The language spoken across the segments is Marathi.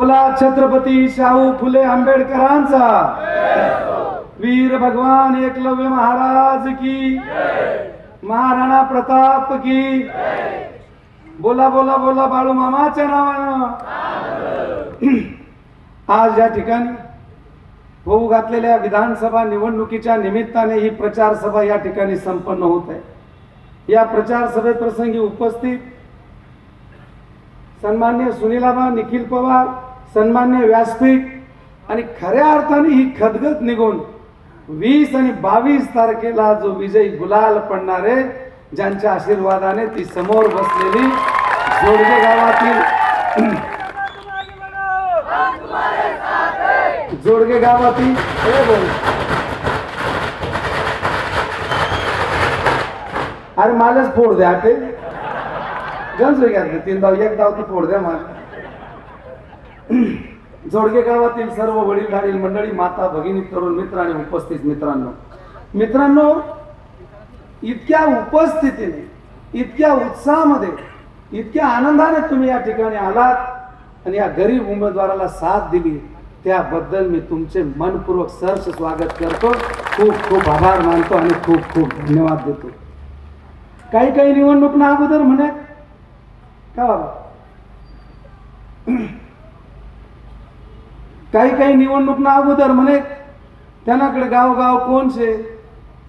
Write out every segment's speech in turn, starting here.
बोला छत्रपती शाहू फुले आंबेडकरांचा. वीर भगवान एकलव्य महाराज की. महाराणा प्रताप की. बोला बोला बोला बाळू मामाच्या नावानं. आज या ठिकाणी होऊ घातलेल्या विधानसभा निवडणुकीच्या निमित्ताने ही प्रचार सभा या ठिकाणी संपन्न होत आहे. या प्रचार सभेप्रसंगी उपस्थित सन्मान्य सुनीलाबा निखिल पवार सन्मान्य व्यासपीठ आणि खऱ्या अर्थाने ही खदगत निघून वीस आणि बावीस तारखेला जो विजयी गुलाल पडणारे ज्यांच्या आशीर्वादाने ती समोर बसलेली जोडगे गावातील जोडगे गावातील ए बोल. अरे मालच फोड द्या ते गंज घ्या तीन धाव एक धाव ती फोड द्या मला जोडगे गावातील सर्व वडीलधारील मंडळी माता भगिनी तरुण मित्र आणि उपस्थित मित्रांनो. मित्रांनो इतक्या उपस्थितीने इतक्या उत्साहामध्ये इतक्या आनंदाने तुम्ही या ठिकाणी आलात आणि या गरीब उमेदवाराला साथ दिली त्याबद्दल मी तुमचे मनपूर्वक सहर्ष स्वागत करतो. खूप खूप आभार मानतो आणि खूप खूप धन्यवाद देतो. काही काही निवडणूक ना अगोदर म्हणे. का बाबा? काही काही निवडणूक ना अगोदर म्हणे त्यांनाकडे गाव गाव कोण शे?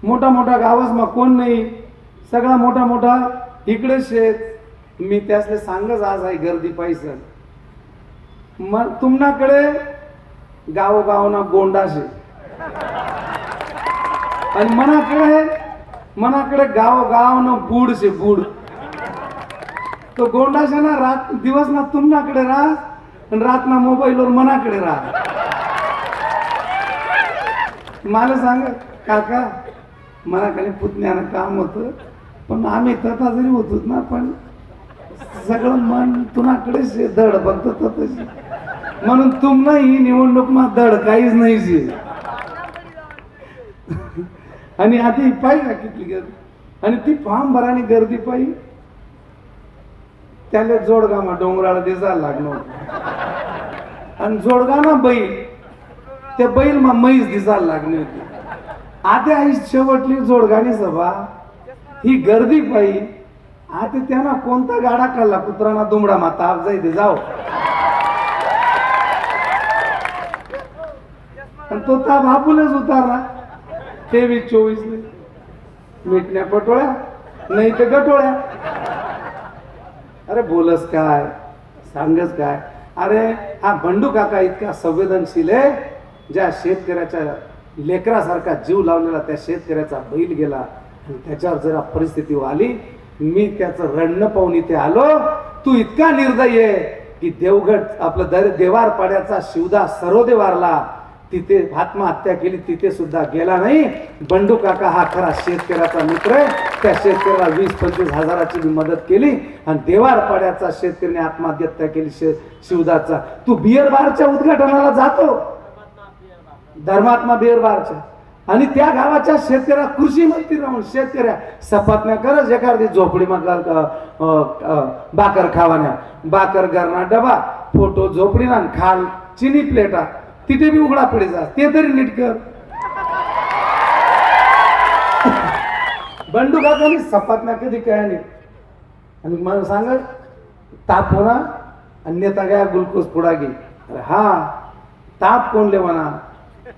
मोठा मोठा गावच मग कोण नाही? सगळा मोठा मोठा इकडे शेत मी त्यासले सांगच आज आहे गर्दी पाहिजे. मग तुमनाकडे गावोगाव ना गोंडा शे. आणि मनाकडे मनाकडे गाव बूड शे बूड तो गोंडा शे ना रात दिवस ना तुमनाकडे राह आणि रातना मोबाईलवर मनाकडे राह. मला सांग काका मनाकडे पुतण्यानं काम होतं पण आम्ही तथा जरी होतो ना पण सगळं मन तुनाकडेच धड फक्त तथंच म्हणून तुम ही निवडणूक मा धड काहीच नाही जे आणि आधी पाहिजे का किती गर्दी. आणि ती फॉर्म भराने गर्दी पाहिजे त्याला जोडगामा डोंगराला दिसायला लागणार आणि जोडगा ना बैल. त्या बैल मा मैस दिसायला लागली होती. आता आई शेवटली जोडगाणी सभा. ही गर्दी पायी आता त्यांना कोणता गाडा खाल्ला कुत्राना दुमडा मा ताप जाई दे जाओ. आणि तो ताप हापूनच उतारला. तेवीस चोवीस मिटण्या पटोळ्या नाही तर गटोळ्या. अरे बोलस काय? सांगस काय? अरे हा बंडू काका इतका संवेदनशील आहे ज्या शेतकऱ्याच्या लेकरासारखा जीव लावलेला त्या शेतकऱ्याचा बैल गेला आणि त्याच्यावर जरा परिस्थिती आली मी त्याचं रडणं पाहून इथे आलो. तू इतका निर्दयी आहे की देवगड आपलं दर देवार पाड्याचा शिवदास सरोदे वारला तिथे आत्महत्या केली तिथे सुद्धा गेला नाही. बंडू काका हा खरा शेतकऱ्याचा मित्र आहे. त्या शेतकऱ्याला वीस पंचवीस हजाराची मी मदत केली आणि देवारपाड्याचा शेतकऱ्याने आत्महत्या केली शे शिवदाचा. तू बियर बारच्या उद्घाटनाला जातो. धर्मात्मा बियर बारच्या आणि त्या गावाच्या शेतकऱ्या कृषी मंत्री राहून शेतकऱ्या सपातण्या करच एखादी झोपडी मधला बाकर खावान्या बाकर गरणा डबा फोटो झोपडीना खाल चिनी प्लेटा. तिथे बी उघडा पडे जा. ते तरी नीट कर. बंडू काकानी ना कधी काय नाही. आणि मला सांग ताप होणार आणि नेता गया ग्लुकोज पुडा घे. अरे हा ताप कोणले म्हणा?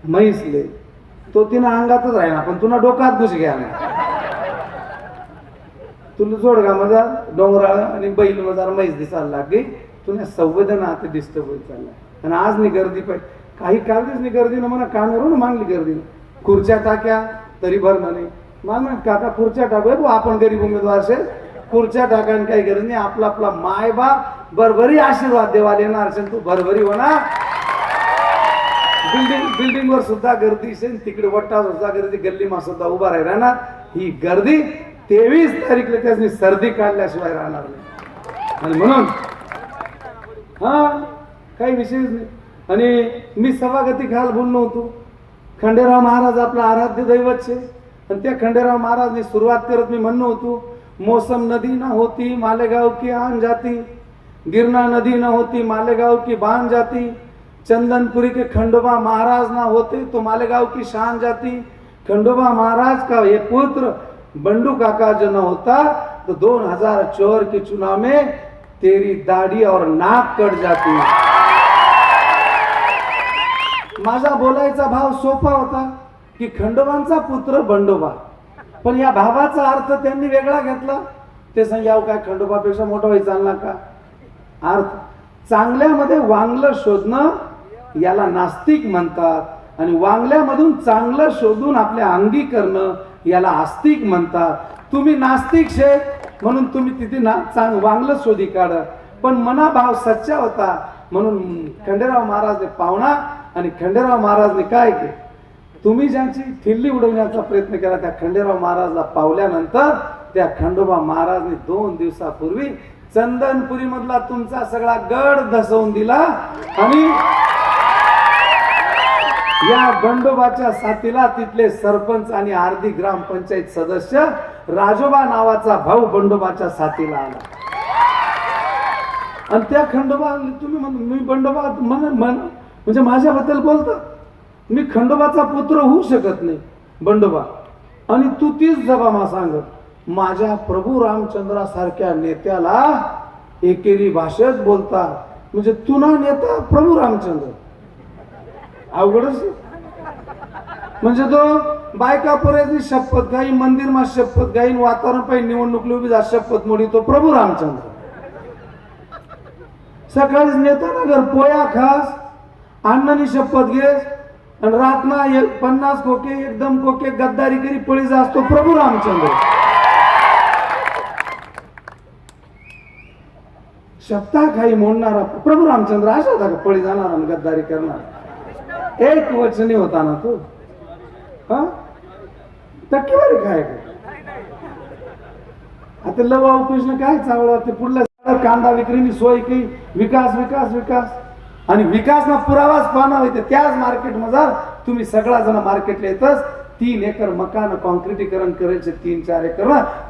म्हैसले तो तिनं अंगातच राहिला पण तुला डोकात घुस घ्या तुला जोडगा मजार डोंगराळ आणि बैल मजार म्हैस दिसायला लागली. तुला संवेदना आता डिस्टर्ब होत चालला आणि आज नाही गर्दी पाहिजे काही कालदीच नाही गर्दी ना म्हणा कानवरून मागली गर्दी. खुर्च्या टाक्या तरी भर म्हणे. मला काका खुर्च्या टाकूया भाऊ आपण गरीब उमेदवार असेल खुर्च्या टाकायला काही गरज नाही. आपला आपला माय बाप भरभरी आशीर्वाद देवाला येणार असेल. तू भरभरी होणार. बिल्डिंग बिल्डिंग वर सुद्धा गर्दी असेल. तिकडे वट्टा सुद्धा गर्दी गल्लीमा सुद्धा उभा राहिला राहणार. ही गर्दी तेवीस तारीखला त्याची सर्दी काढल्याशिवाय राहणार नाही. आणि म्हणून हा काही विशेष नाही. आणि मी सभागती खाल बोललो होतो खंडेराव महाराज आपला आराध्य दैवत छे आणि त्या खंडेराव महाराजने सुरुवात करत मी म्हणणं होतो मोसम नदी ना होती मालेगाव की आन जाती. गिरना नदी न होती मालेगाव की बान जाती. चंदनपुरी के खंडोबा महाराज ना होते तो मालेगाव की शान जाती. खंडोबा महाराज का ये पुत्र बंडू काका जो न होता तो 2004 के चुनाव में तेरी दाढ़ी और नाक कट जाती. माझा बोलायचा भाव सोपा होता की खंडोबांचा पुत्र बंडोबा. पण या भावाचा अर्थ त्यांनी वेगळा घेतला. ते सांगाव काय खंडोबापेक्षा मोठं व्हायचं चालणार का? अर्थ चांगल्यामध्ये वांगलं शोधणं याला नास्तिक म्हणतात आणि वांगल्यामधून चांगलं शोधून आपल्या अंगी करणं याला आस्तिक म्हणतात. तुम्ही नास्तिक शे म्हणून तुम्ही तिथे ना चांग वांगलं शोधी काढ. पण मनाभाव सच्चा होता म्हणून खंडेराव महाराज पाहुणा आणि खंडेराव महाराजने काय केलं? तुम्ही ज्यांची ठिल्ली उडवण्याचा प्रयत्न केला त्या खंडेराव महाराजला पावल्यानंतर त्या खंडोबा महाराजने दोन दिवसापूर्वी चंदनपुरी मधला तुमचा सगळा गड धसवून दिला आणि या बंडोबाच्या साथीला तिथले सरपंच आणि आर्धी ग्रामपंचायत सदस्य राजोबा नावाचा भाऊ बंडोबाच्या साथीला आला. आणि त्या खंडोबा तुम्ही मी बंडोबा म्हण म्हण म्हणजे माझ्याबद्दल बोलता? मी खंडोबाचा पुत्र होऊ शकत नाही बंडोबा. आणि तू तीच जबामा सांगत माझ्या प्रभू रामचंद्रासारख्या नेत्याला एकेरी भाषेत बोलता. म्हणजे तू ना नेता प्रभू रामचंद्र. अवघडच म्हणजे तो बायका पर्यंत शपथ गाई मंदिर मा शपथ गाईन वातावरण पाहिजे निवडणूक उभी जा शपथ मोडी तो प्रभू रामचंद्र. सकाळीच नेता ना घर पोया खास. अण्णांनी शपथ घेस आणि रातना एक पन्नास खोके एकदम खोके गद्दारी करी पळी जा असतो प्रभू रामचंद्र. शब्दा काही म्हणणारा प्रभू रामचंद्र असा होता का पळी जाणार आणि गद्दारी करणार? एक वचनी होता ना तो. हा? टक्केवारी काय आता लवा कृष्ण काय चांगलं ते पुढल्या कांदा विक्रीनी सोय की विकास विकास विकास. आणि विकासना पुरावाच पाहणं होते त्याच मार्केटमजार तुम्ही सगळा जण मार्केटला येतच. तीन एकर मकान कॉन्क्रिटीकरण करायचे तीन चार एकर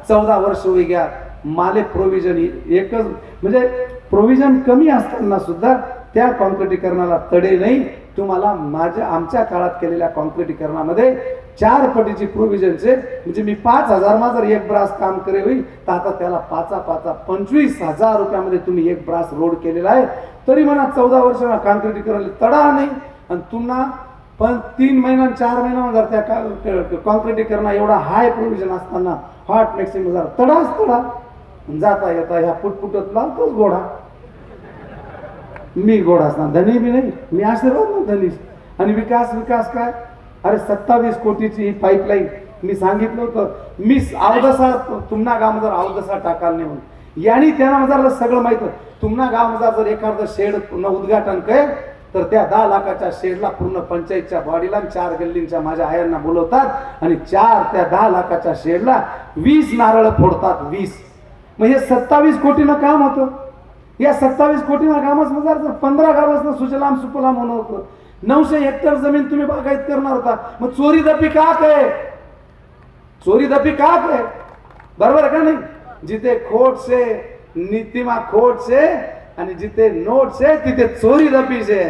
चौदा वर्ष होई घ्या माले प्रोव्हिजन एकच म्हणजे प्रोव्हिजन कमी असताना सुद्धा त्या कॉन्क्रिटीकरणाला तडे नाही. तुम्हाला माझ्या आमच्या काळात केलेल्या कॉन्क्रिटीकरणामध्ये चार पटीची प्रोव्हिजनचे म्हणजे मी पाच हजार मा जर एक ब्रास काम करे होईल तर आता त्याला पाचा पाचा पंचवीस हजार रुपयामध्ये तुम्ही एक ब्रास रोड केलेला आहे. तरी म्हणा चौदा वर्ष कॉन्क्रिटीकरण तडा नाही. आणि तुम्हाला पण तीन महिना चार महिना जर त्या कॉन्क्रिटीकरण एवढा हाय प्रोव्हिजन असताना हॉट मॅक्सिमम जर तडाच तडा जाता येता ह्या पुटपुटत लावतोच घोडा. मी गोड असणार. धनी बी नाही मी आशीर्वाद ना धनीस आणि विकास विकास काय? अरे सत्तावीस कोटीची ही पाईपलाईन मी सांगितलं होतं. मी अवदसा तुमना गाव जर अवदसा टाकाल नाही म्हणून. यांनी त्यांना माझा सगळं माहीत तुमना गाव जर एखादं शेड पूर्ण उद्घाटन काय तर त्या दहा लाखाच्या शेडला पूर्ण पंचायतच्या बॉडीला चार गल्लींच्या माझ्या आयांना बोलवतात आणि चार त्या दहा लाखाच्या शेडला वीस नारळ फोडतात वीस. मग हे सत्तावीस कोटीनं काम होतं. या सत्तावीस कोटीनं कामच पंधरा गावासनं सुजलाम सुफलाम होणं होतं. नऊशे हेक्टर जमीन तुम्ही बागायत करणार होता. मग चोरी दपी का काय चोरी दपी का काय बरोबर का नाही? जिथे खोट से नीतिमा खोट से आणि जिथे नोट से तिथे चोरी दपी से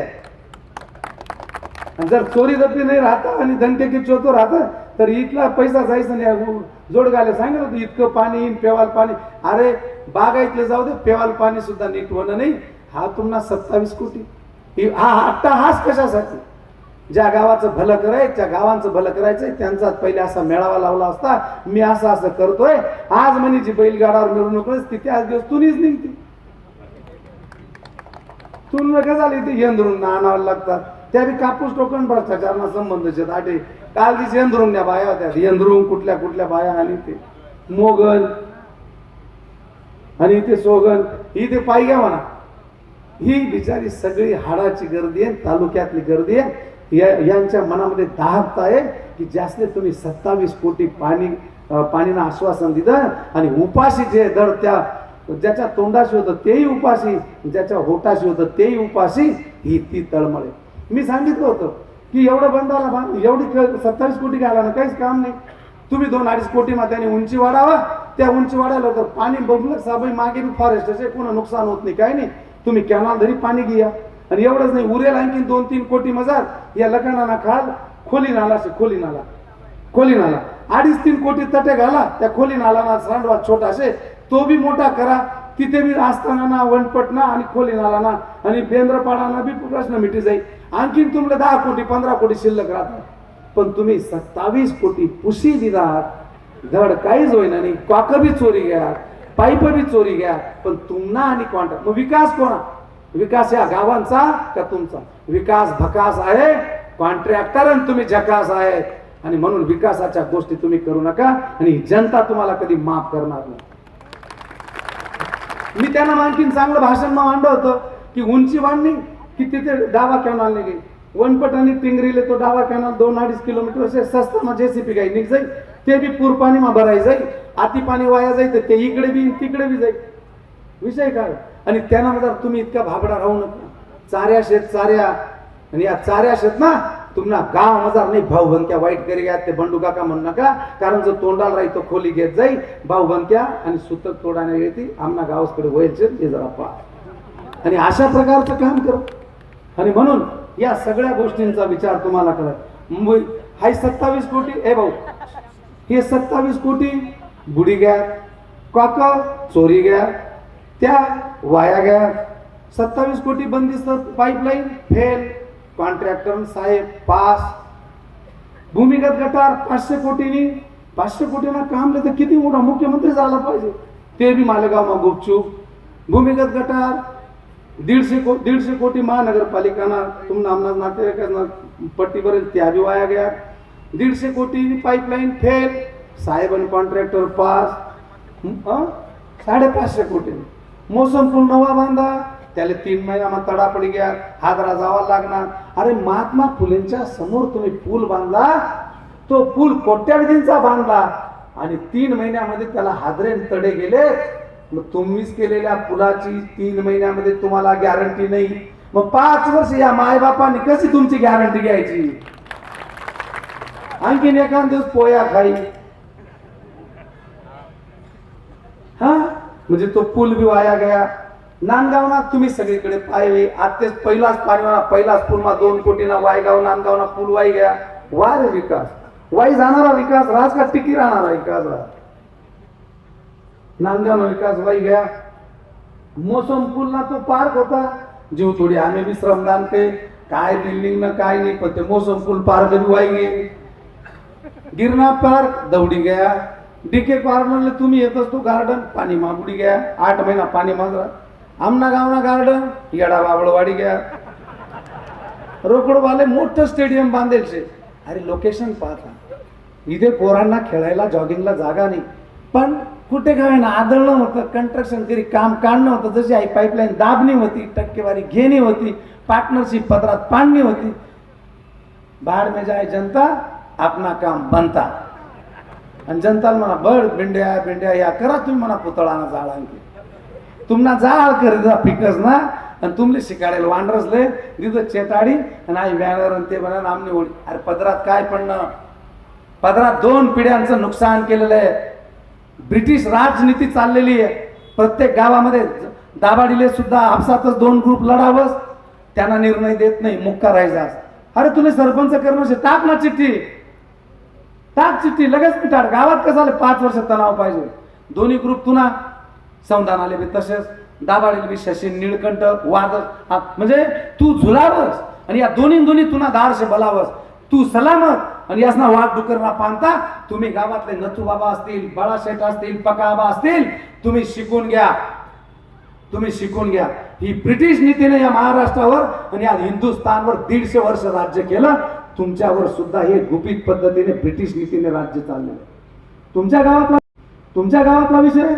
जर चोरी दपी नाही राहता आणि धनटेकी चोतो राहता तर इथला पैसा जायचा नाही. जोडगाले सांगितलं होतं इतकं पाणी येईन पेवाल पाणी. अरे बागायतले जाऊ दे पेवाल पाणी सुद्धा नीट होणं नाही. हा तुम्हाला सत्तावीस कोटी. हा आत्ता हाच कशासाठी? ज्या गावाचं भलं करायचं त्या गावांचं भलं करायचंय त्यांचा पहिले असा मेळावा लावला असता मी असं असं करतोय. आज म्हणे जी बैलगाडावर मिरवणूक तिथे त्याच दिवस तुनीच निघते. तू नका झाली ते यंद्रून आणावं लागतात. त्या बी कापूस टोकन भ्रष्टाचारणा संबंध आठे काल ती यंद्रून बाया होत्या यंद्रून कुठल्या कुठल्या बाया आली ते. मोगल आणि इथे सोगन ही ते पायी घ्या म्हणा. ही बिचारी सगळी हाडाची गर्दी आहे तालुक्यातली गर्दी आहे. या- यांच्या मनामध्ये दाहकता आहे की जास्त तुम्ही सत्तावीस कोटी पाणी पाणीनं आश्वासन दिलं आणि उपाशी जे दर त्या ज्याच्या तोंडाशी होतं तेही उपाशी ज्याच्या होटाशी होतं तेही उपाशी ही ती तळमळे मी सांगितलं होतं की एवढं बंदाला बांध एवढी सत्तावीस कोटी घाला ना काहीच काम नाही. तुम्ही दोन अडीच कोटी मात्याने उंची वाढावा. त्या उंची वाढायला तर पाणी बघलं साबाई मागे बी फॉरेस्ट असे कोणा नुकसान होत नाही. काय नाही? तुम्ही कॅनल धरी पाणी घ्या. आणि एवढंच नाही उरेल आणखी दोन तीन कोटी मजार. या लखंडाना खाल खोली नाला असे खोली नाला खोली नाला अडीच तीन कोटी तटे घाला त्या खोली नाला सांडवा छोटा असे. तो बी मोठा करा. तिथे बी असताना ना वनपट ना आणि खोली नाला ना. आणि बेंद्रपाडाना बी प्रश्न मिटी जाईल आणखीन तुम्हाला दहा कोटी पंधरा कोटी शिल्लक राहतात. पण तुम्ही सत्तावीस कोटी पुशी दिलात. धड काहीच होईना नाही. क्वाक बी चोरी घ्या पाईप बी चोरी घ्या पण तुम्हाला आणि क्वांटा मग विकास कोणा? विकास या गावांचा का तुमचा? विकास भकास आहे कॉन्ट्रॅक्टर आणि तुम्ही झकास आहे. आणि म्हणून विकासाच्या गोष्टी तुम्ही करू नका आणि जनता तुम्हाला कधी माफ करणार नाही. मी त्यांना आणखीन चांगलं भाषण मांडलं होतं की उंची वाढणी की तिथे डावा कॅनॉल निघेल. वनपट आणि टिंगरीले तो डावा कॅनॉल दोन अडीच किलोमीटर असे सस्ता मग जेसीपी काही निघ जाईल ते बी पूर पाणी भराय जाईल आती पाणी वाया जाईल तर ते इकडे बी तिकडे बी जाईल. विषय काय? आणि त्यांना म्हणतात तुम्ही इतका भाबडा राहू नका. चाऱ्या शेत चाऱ्या आणि या चाऱ्या शेत ना तुम्हाला गाव मजार नाही भाऊ बनक्या वाईट करी घ्या ते बंडू काका म्हणू नका. कारण जो तोंडाला राही तो खोली घेत जाईल भाऊ बनक्या आणि सुतक तोडाने येते आमना गावाकडे वयचे ते जरा पा आणि अशा प्रकारचं काम कर. आणि म्हणून या सगळ्या गोष्टींचा विचार तुम्हाला करत मुंबई हाय सत्तावीस कोटी ए भाऊ हे सत्तावीस कोटी गुढी घ्या काक चोरी घ्या त्या वाया घ्या. सत्तावीस कोटी बंदिस्त पाईपलाईन फेल कॉन्ट्रॅक्टर साहेब पास भूमिगत गटार पाचशे कोटीनी पाचशे कोटीना काम तर किती मोठा मुख्यमंत्री झाला पाहिजे? ते बी मालेगावमा गुपचूप. भूमिगत गटार दीडशे को दीडशे कोटी महानगरपालिकांना तुम आमना नातेवाईकांना पट्टी भरेल त्या बी वाया गया दीडशे कोटी पाईपलाईन फेल साहेब कॉन्ट्रॅक्टर पास हं? साडेपाचशे कोटी. मोसम पूल नवा बांधा. त्याला तीन महिना तडा पडी गया हादरा जावा लागणार. अरे महात्मा फुलेंच्या समोर तुम्ही पूल बांधला. तो पूल कोट्यावधींचा बांधला. आणि तीन महिन्यामध्ये त्याला हादरे तडे गेले. मग तुम्हीच केलेल्या पुलाची तीन महिन्यामध्ये तुम्हाला गॅरंटी नाही. मग पाच वर्ष या मायबापांनी कशी तुमची गॅरंटी घ्यायची? आणखीन एखाद दिवस पोया खाई. हा? म्हणजे तो पूल बी वाया गया. नांदगावना तुम्ही सगळीकडे पाहिले आत्तेच पहिलाच पाणी पहिलाच पूल मा दोन कोटीना वायगाव नांदगावना पूल वाई गया. वा रे विकास. वाई जाणारा विकास राज का टिकी राहणारा विकास राज? नांदगाव विकास वाई गया. मोसम पूल ना तो पार्क होता. जीव थोडी आम्ही बी श्रमदान ते काय बिल्डिंग ना काय नाही पण ते मोसम पूल पार्क बी वाई गे गिरणा पार्क दौडी गया. डीके पार्क म्हणलं तुम्ही येत असतो गार्डन पाणी मागुडी गया आठ महिना पाणी मागरा आमना गावना गार्डन येडा बाबळवाडी गया. रोकडवाले मोठं स्टेडियम बांधेल शे अरे लोकेशन पाहता. इथे पोरांना खेळायला जॉगिंगला जागा नाही. पण कुठे काय ना आदळणं होतं कंस्ट्रक्शन तरी काम काढणं होतं. जशी आई पाईपलाईन दाबणी होती टक्केवारी घेणी होती पार्टनरशिप पत्रात पाडणी होती. बाहेर मे जाय जनता आपणा काम बनता आणि जनताला म्हणा बड भेंड्या भेंड्या या करा तुम्ही म्हणा पुतळाना जाळ आणखी तुम्हाला जाळ करीत फिकस ना आणि तुमले शिकाडेल वांडरसले दिद चेताडी आणि आई बॅनर आणि ते म्हणा आमने ओळी अरे पदरात काय पडणं पदरात दोन पिढ्यांचं नुकसान केलेलं आहे ब्रिटिश राजनीती चाललेली आहे प्रत्येक गावामध्ये दाबाडीले सुद्धा आपसातच दोन ग्रुप लढावंस त्यांना निर्णय देत नाही मुक्का राहायचा अरे तुला सरपंच करणं टाक ना चिठ्ठी टाक चिठ्ठी लगेच मिटाड गावात कसं आले? पाच वर्ष तणाव पाहिजे. दोन्ही ग्रुप तुना संधान आले बी तसेच दाबाडील बी शशी निळकंठ वाद हा, म्हणजे तू झुलावस आणि या दोन्ही दोन्ही तुना दारशे बलावस. तू सलामत आणि यासना वाघ डुकरला पाहता तुम्ही गावातले नथू बाबा असतील बाळाशेठ असतील पकाबा असतील तुम्ही शिकून घ्या. तुम्ही शिकून घ्या. ही ब्रिटिश नीतीने या महाराष्ट्रावर आणि या हिंदुस्थानवर दीडशे वर्ष राज्य केलं. तुमच्यावर सुद्धा हे गुपित पद्धतीने ब्रिटिश नीतीने राज्य चाललेलं तुमच्या गावातला तुमच्या गावातला विषय?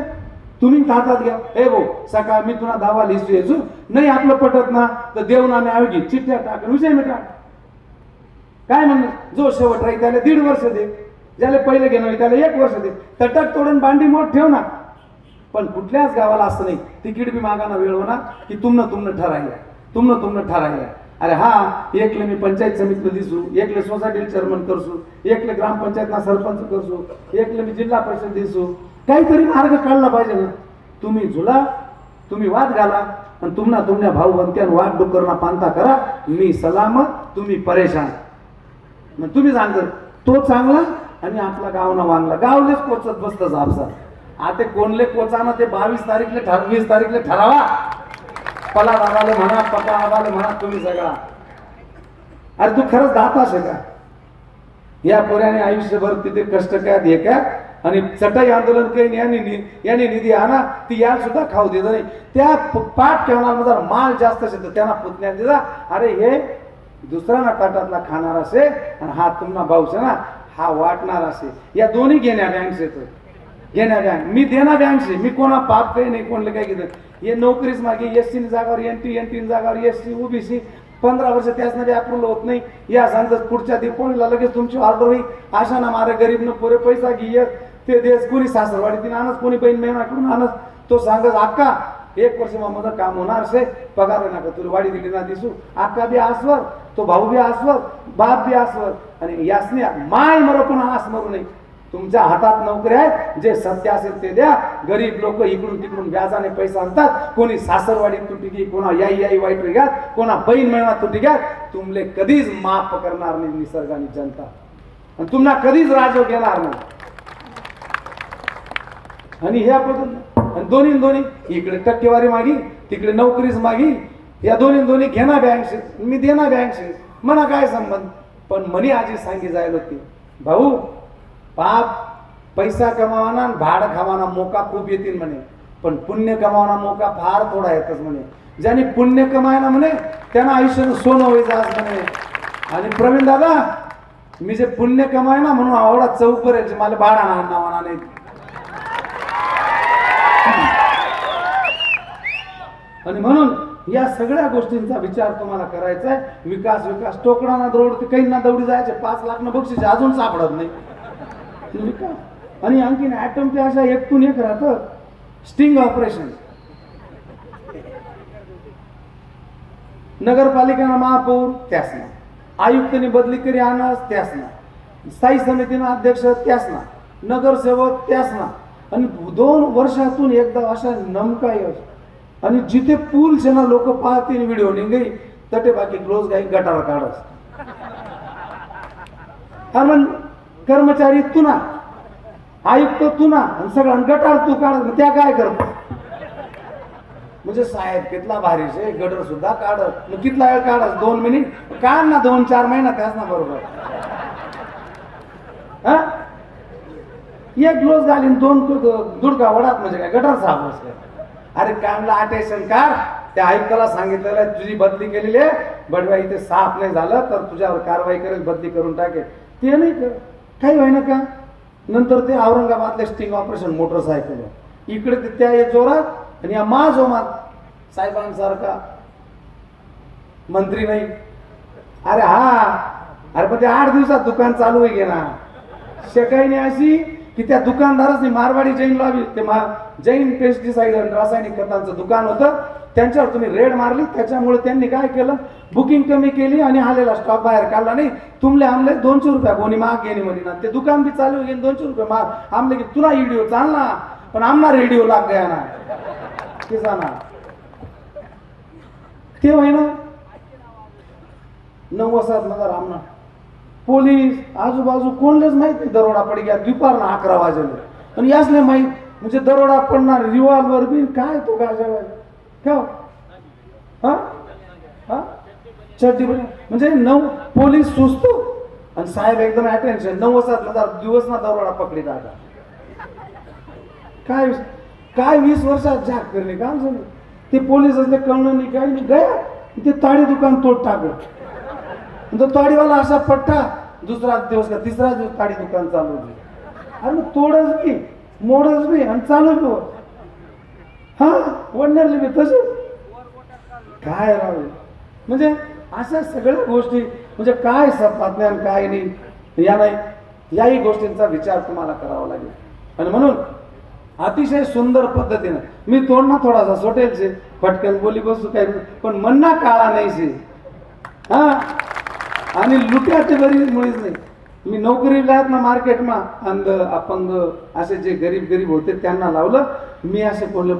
तुम्ही हातात घ्या. हे भाऊ सकाळ मी तुला दावा लिहितो यायचो नाही आपलं पटत ना तर देवनाने ऐवजी चिठ्ठ्या टाकून विषय मिटा. काय म्हणणं जो शेवट राहील त्याला दीड वर्ष दे. ज्याला पहिले घेणं त्याला एक वर्ष दे. तटक तोडून बांडी मोठ ठेव ना. पण कुठल्याच गावाला असं नाही. तिकीट बी मागाना वेळ होणार की तुमनं तुमनं ठरायला. तुमनं तुमनं ठरायला. अरे हा एकले मी पंचायत समितीला दिसू एकले सोसायटीला चेअरमन करसू एकले ग्रामपंचायतना सरपंच करसू एकले मी जिल्हा परिषद दिसू. काहीतरी मार्ग काढला पाहिजे ना. तुम्ही झुला तुम्ही वाद घाला आणि तुम्हाला तुमच्या भाऊ बनत्यान वाद डुकरना पांता करा. मी सलामत तुम्ही परेशान. मग तुम्ही सांगत तो चांगला आणि आपला गावना वांगला. गावलेच कोचत बसतं आपसा आता कोणले कोचाना ते बावीस तारीखले ठर वीस तारीखले ठरावा. पला दादाले म्हणा पप्पा आबाले म्हणा तुम्ही सगळा अरे तू खरंच दातास आहे का? या पोऱ्याने आयुष्यभर तिथे कष्ट काय हे काय आणि चटई आंदोलन काही यांनी यांनी निधी आणा ती याला सुद्धा खाऊ देत नाही. त्या पाठ ठेवणार जर माल जास्त असेल तर त्यांना पुतण्या दिला. अरे हे दुसरा ना ताटातला खाणार असे आणि हा तुम्हाला भाऊच ना हा वाटणार असे या दोन्ही घेण्या बँक येतो घेण्या बँक. मी देना बँक से मी कोणा पाप काही नाही कोणले काय घेत हे नोकरीच मागे एस सी जागावर एन टी एन टी जागावर एस सी ओबीसी पंधरा वर्ष त्याच अप्रूव्हल होत नाही. या सांगतात पुढच्या दिपोळीला लगेच तुमची ऑर्डर होईल. अशा ना मारे गरीब न पुरे पैसा घे. ते देश कोणी सासरवाडी तिने आणस कोणी बहीण मेहनाकडून आणस. तो सांगत अक्का एक वर्ष माझं काम होणार से पगार नका तुला वाडी दिली ना दिसू. अक्का बी आसवर तो भाऊ बी आसवर बाप बी आसवर आणि यासने माय मरो पण आस मरू नाही तुमच्या हातात नोकऱ्या आहेत जे सत्य असेल ते द्या. गरीब लोक इकडून तिकडून व्याजाने पैसा आणतात. कोणी सासरवाडी तुटी घे कोणा याई याई वाईट घ्या कोणा बहीण मिळणार तुटी घ्या. तुमले कधीच माफ करणार नाही निसर्गाने जनता. आणि तुम्हाला कधीच राजव घेणार नाही. आणि ह्या आपण आणि दोन्ही दोन्ही इकडे टक्केवारी मागी तिकडे नोकरीच मागी. या दोन्ही दोन्ही घेणार बँकशी मी देणार बँकशी म्हणा काय संबंध? पण मनी आजी सांगी जायला होती. भाऊ पाप पैसा कमावाना आणि भाडं खावाना मोका खूप येतील म्हणे. पण पुण्य कमावाना मोका फार थोडा येतच म्हणे. ज्याने पुण्य कमायला म्हणे त्यांना आयुष्यानं सोनं व्हायचं आज म्हणे. आणि प्रवीण दादा मी जे पुण्य कमाय ना म्हणून आवडा चौक करायचे मला भाडा नावाना नाही आणि म्हणून या सगळ्या गोष्टींचा विचार तुम्हाला करायचा आहे विकास विकास टोकडाना दौड काही ना दौडी जायचे पाच लाख न बक्षीस अजून सापडत नाही. म्हणजे आणि का आणि आणखीन ॲटम ते अशा एकतून एक राहतं. स्टिंग ऑपरेशन नगरपालिकेनं महापौर त्यास ना आयुक्तनी बदली करी आणस त्यास ना स्थायी समितीनं अध्यक्ष त्यास ना नगरसेवक त्यास ना आणि दोन वर्षातून एकदा अशा नमका यश आणि जिथे पूल छे ना लोक पाहतील व्हिडिओ निघाई तटे बाकी क्लोज काही गटाला काढस कारण कर्मचारी तुना आयुक्त तुना आणि सगळा गटार तू काढ त्या काय करतो? म्हणजे साहेब कितला भारी शे गटर सुद्धा काढत मग कितला वेळ काढत दोन मिनिट? काढ ना दोन चार महिना त्याच ना बरोबर. हा? एक ग्लोज घालीन दोन दुडका वडात म्हणजे काय? गटर साफ अरे काय अरे कामला अटेन्शन का त्या आयुक्ताला सांगितलेलं आहे, तुझी बदली केलेली आहे. बडव्या इथे साफ नाही झालं तर तुझ्यावर कारवाई करेल बदली करून टाकेल. ते नाही कर काही होईना का? नंतर ते औरंगाबादले स्टिंग ऑपरेशन मोटरसायकल इकडे ते त्या जोरात आणि या मा जोमात. साहेबांसारखा. मंत्री नाही. अरे हा. अरे पण ते आठ दिवसात दुकान चालू आहे ना? शकाईने अशी की त्या दुकानदाराने मारवाडी जैन लावी. ते मा जैन पेस्टिसाइड आणि रासायनिक खतांचं दुकान होतं. त्यांच्यावर तुम्ही रेड मारली. त्याच्यामुळे त्यांनी काय केलं? बुकिंग कमी केली आणि आलेला स्टॉक बाहेर काढला नाही. तुमले आमले दोनशे रुपया. कोणी माग घेणे म्हणे ना. ते दुकान बी चालू घेईन दोनशे रुपये माग. आमले की तुला रेडिओ चालना पण आम्हाला रेडिओ लाग गया ना. किसाना ते होय ना? नऊ वसात नगर आमना. पोलीस आजूबाजू कोणलेच माहीत नाही दरोडा पडग्या दुपारला दुपारनं अकरा वाजले. आणि नाही माहीत म्हणजे दरोडा पडणार रिव्हॉल्वर बी काय तो गाजावाय का? हो? हा? हा चड्डी म्हणजे नऊ पोलीस सुचतो आणि साहेब एकदम अटेन्शन नऊ वाजता हजार दिवस ना दरोडा पकडी दादा. काय काय वीस वर्षात झाक करणे काम झालं ते पोलीस असले कळणं नाही काही नाही. गया. ते ताडी दुकान तोड टाकत तो ताडीवाला असा पट्टा दुसरा दिवस का तिसरा दिवस ताडी दुकान चालू होते. अरे तोडच बी मोडच बी आणि चालत हो. बी हा? वडणारली बी तसेच? काय राहू म्हणजे अशा सगळ्या गोष्टी म्हणजे काय सत्ताज्ञान काय नाही या नाही याही गोष्टींचा विचार तुम्हाला करावा लागेल. आणि म्हणून अतिशय सुंदर पद्धतीनं मी तोडणा थोडासा सोटेल शे पटकन बोली बसू काय पण मन्ना काळा नाही शे हा? आणि लुट्या ते बरी मुळीच नाही. मी नोकरीला आहेत ना मार्केटमा अंध अपंग असे जे गरीब गरीब होते त्यांना लावलं. मी असे कोणले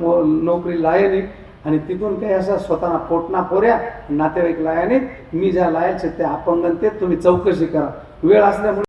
नोकरी लायनी आणि तिथून काही असा स्वतःना पोटना पोऱ्या नातेवाईक लायाने मी ज्या लायाचे ते अपंग ते तुम्ही चौकशी करा. वेळ असल्यामुळे